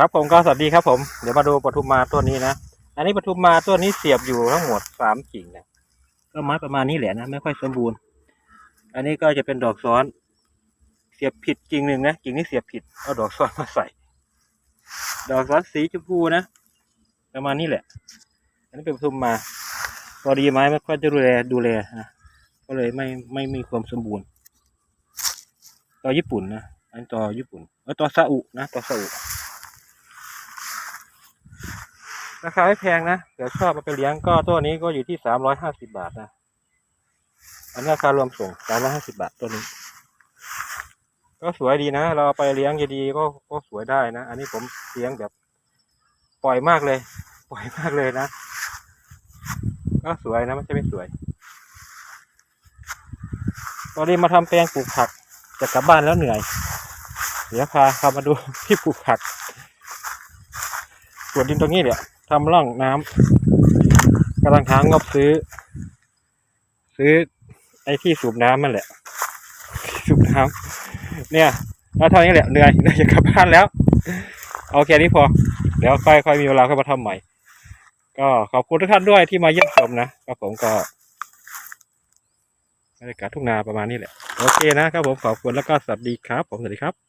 ครับผมก็สวัสดีครับผมเดี๋ยวมาดูปทุมมาต้นนี้นะอันนี้ปทุมมาต้นนี้เสียบอยู่ทั้งหมดสามกิ่งนะก็ไม้ประมาณนี้แหละนะไม่ค่อยสมบูรณ์ อันนี้ก็จะเป็นดอกซ้อน เสียบผิดกิ่งหนึ่งนะกิ่งนี้เสียบผิดเอาดอกซ้อนมาใส่ ดอกซ้อนสีชมพูนะประมาณนี้แหละ อันนี้เป็นปทุมมาพอดีไม้ไม่ค่อยจะดูแลดูแลนะก็เลยไม่ไม่มีความสมบูรณ์ต่อญี่ปุ่นนะอันต่อญี่ปุ่นเออต่อซาอุนะต่อซาอุ ราคาไม่แพงนะเดี๋ยวชอบมาไปเลี้ยงก็ตัวนี้ก็อยู่ที่สามร้อยห้าสิบาทนะอันนี้ราคารวมส่งสามร้อยห้าสิบาทตัวนี้ ก็สวยดีนะ เราไปเลี้ยงจะดีก็ก็สวยได้นะ อันนี้ผมเลี้ยงแบบ ปล่อยมากเลย ปล่อยมากเลยนะ ก็สวยนะไม่ใช่ไม่สวย ตอนนี้มาทำแปลงปลูกผักจะกลับบ้านแล้วเหนื่อย เดี๋ยวพาเข้ามาดูที่ปลูกผัก ส่วนดินตรงนี้เนี่ย ทำร่องน้ำกำลังหางบซื้อ ซื้อไอ้ที่สูบน้ำมันแหละ สูบน้ำเนี่ยแล้วเท่านี้แหละเหนื่อยเหนื่อยจะกลับบ้านแล้วเอาแค่นี้พอ เดี๋ยวค่อยค่อยมีเวลาค่อยมาทำใหม่ ก็ขอบคุณทุกท่านด้วยที่มาเยี่ยมชมนะครับผมก็บรรยากาศทุ่งนาประมาณนี้แหละ โอเคนะครับผมขอบคุณแล้วก็สวัสดีครับ ผมสวัสดีครับ